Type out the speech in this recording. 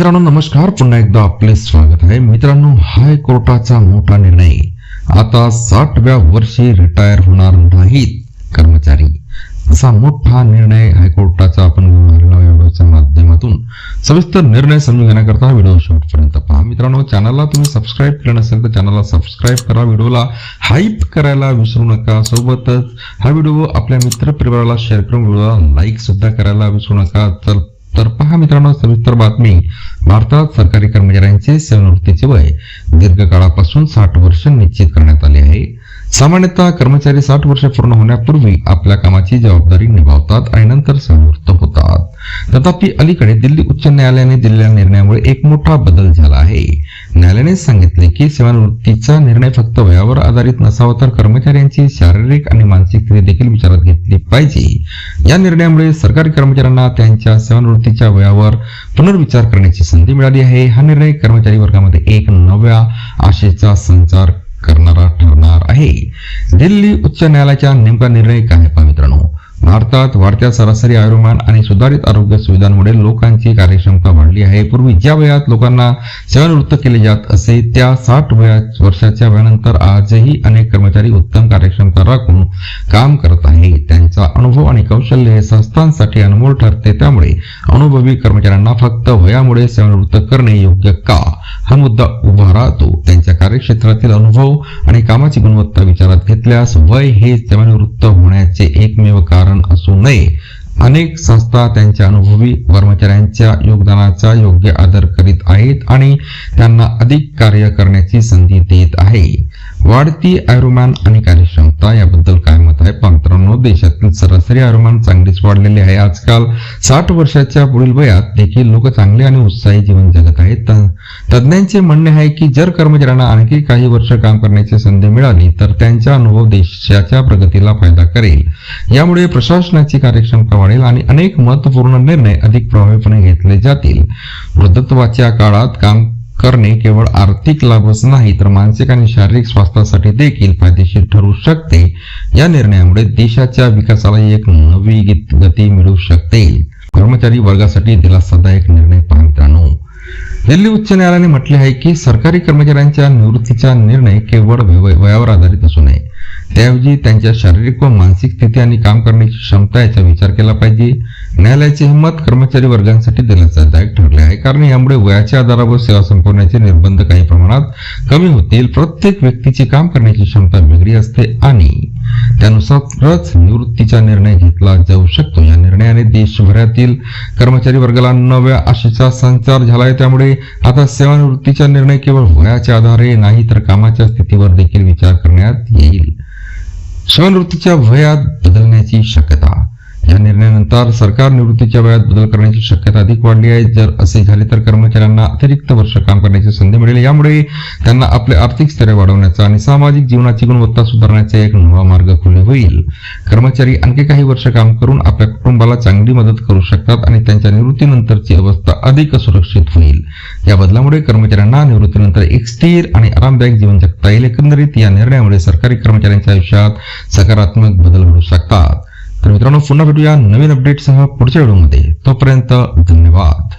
मित्रांनो नमस्कार. पुन्हा एकदा आपले स्वागत आहे. मित्रांनो हायकोर्टाचा मोठा निर्णय. आता साठव्या वर्षी रिटायर होणार नाहीत कर्मचारी. असा मोठा निर्णय हायकोर्टाचा आपण व्हिडिओच्या माध्यमातून. सविस्तर निर्णय समजून घेण्याकरता व्हिडिओ शेवटपर्यंत पहा. मित्रांनो चॅनलला तुम्ही सबस्क्राईब केलं नसेल तर चॅनलला सबस्क्राईब करा. व्हिडिओला हाईप करायला विसरू नका. सोबतच हा व्हिडिओ आपल्या मित्र परिवाराला शेअर करून व्हिडिओला लाईक सुद्धा करायला विसरू नका. तर तर पहा मित्रांनो सविस्तर बातमी. भारतात सरकारी कर्मचाऱ्यांचे सेवानिवृत्तीचे वय दीर्घकाळापासून साठ वर्ष निश्चित करण्यात आले आहे. सामान्यतः कर्मचारी साठ वर्ष पूर्ण होण्यापूर्वी आपल्या कामाची जबाबदारी निभावतात आणि नंतर सेवानिवृत्त होतात. तथापि अलीकडे दिल्ली उच्च न्यायालयाने दिलेल्या निर्णयामुळे एक मोठा बदल झाला आहे. न्यायालयाने सांगितले की सेवानिवृत्तीचा निर्णय फक्त वयावर आधारित नसावा तर कर्मचाऱ्यांची शारीरिक आणि मानसिक स्थिती देखील विचारात घेतली पाहिजे. या निर्णयामुळे सरकारी कर्मचाऱ्यांना त्यांच्या सेवानिवृत्तीच्या वयावर पुनर्विचार करण्याची संधी मिळाली आहे. हा निर्णय कर्मचारी वर्गामध्ये एक नव्या आशेचा संचार करणारा ठरणार आहे. दिल्ली उच्च न्यायालयाच्या नेमका निर्णय काय आहे पहा मित्रांनो? भारतात वाढत्या सरासरी आयुर्मान आणि सुधारित आरोग्य सुविधांमुळे लोकांची कार्यक्षमता वाढली आहे. पूर्वी ज्या वयात लोकांना सेवानिवृत्त केले जात असे त्या साठ वया वर्षाच्या वयानंतर आजही अनेक कर्मचारी उत्तम कार्यक्षमता राखून काम करत आहे त्यांचा अनुभव आणि कौशल्य हे संस्थांसाठी अनमोल ठरते. त्यामुळे अनुभवी कर्मचाऱ्यांना फक्त वयामुळे सेवानिवृत्त करणे योग्य का? हा मुद्दा उभा राहतो. त्यांच्या कार्यक्षेत्रातील अनुभव आणि कामाची गुणवत्ता विचारात घेतल्यास वय हे सेवानिवृत्त होण्याचे एकमेव कारण असू नये. अनेक संस्था त्यांच्या अनुभवी कर्मचाऱ्यांच्या योगदानाचा योग्य आदर करीत आहेत आणि त्यांना अधिक कार्य करण्याची संधी देत आहे. वाढती आयुर्मान आणि कार्यक्षमता याबद्दल काय मत आहे? पहा मित्रांनो देशातील सरासरी आयुर्मान चांगलीच वाढलेले आहे. आजकाल साठ वर्षाच्या पुढील वयात देखील लोक चांगले आणि उत्साही जीवन जगत आहेत. तज्ञांचे तज्ज्ञांचे म्हणणे आहे की जर कर्मचाऱ्यांना आणखी काही वर्ष काम करण्याची संधी मिळाली तर त्यांचा अनुभव देशाच्या प्रगतीला फायदा करेल. यामुळे प्रशासनाची कार्यक्षमता वाढेल आणि अनेक महत्त्वपूर्ण निर्णय अधिक प्रभावीपणे घेतले जातील. वृद्धत्वाच्या काळात काम करणे केवळ आर्थिक लाभच नाही तर मानसिक आणि शारीरिक स्वास्थ्यासाठी देखील फायदेशीर ठरू शकते. या निर्णयामुळे देशाच्या विकासाला एक नवी गती मिळू शकते. कर्मचारी वर्गासाठी दिलासादायक निर्णय पाहतानो दिल्ली उच्च न्यायालयाने म्हटले आहे की सरकारी कर्मचाऱ्यांच्या निवृत्तीचा निर्णय केवळ वयावर आधारित असू नये. त्याऐवजी त्यांच्या शारीरिक व मानसिक स्थिती आणि काम करण्याची क्षमता याचा विचार केला पाहिजे. न्यायालयाचे हे मत कर्मचारी वर्गांसाठी दिलासादायक ठरले आहे. कारण यामुळे वयाच्या आधारावर सेवा संपवण्याचे निर्बंध काही प्रमाणात कमी होतील. प्रत्येक व्यक्तीची काम करण्याची क्षमता वेगळी असते आणि त्यानुसारच निवृत्तीचा निर्णय घेतला जाऊ शकतो. या निर्णयाने देशभरातील कर्मचारी वर्गाला नव्या आशेचा संचार झालाय. त्यामुळे आता सेवानिवृत्तीचा निर्णय केवळ वयाच्या आधारे नाही तर कामाच्या स्थितीवर देखील विचार करण्यात येईल. सेवानिवृत्तीच्या भयात बदलण्याची शक्यता. या निर्णयानंतर सरकार निवृत्तीच्या वयात बदल करण्याची शक्यता अधिक वाढली आहे. जर असे झाले तर कर्मचाऱ्यांना अतिरिक्त वर्ष काम करण्याची संधी मिळेल. यामुळे त्यांना आपले आर्थिक स्थैर्य वाढवण्याचा आणि सामाजिक जीवनाची गुणवत्ता सुधारण्याचा एक नवा मार्ग खुले होईल. कर्मचारी आणखी काही वर्ष काम करून आपल्या कुटुंबाला चांगली मदत करू शकतात आणि त्यांच्या निवृत्तीनंतरची अवस्था अधिक सुरक्षित होईल. या बदलामुळे कर्मचाऱ्यांना निवृत्तीनंतर एक स्थिर आणि आरामदायक जीवन जगता येईल. एकंदरीत या निर्णयामुळे सरकारी कर्मचाऱ्यांच्या आयुष्यात सकारात्मक बदल घडू शकतात. तर मित्रांनो पुन्हा भेटूया नवीन अपडेटसह पुढच्या व्हिडिओमध्ये तोपर्यंत धन्यवाद.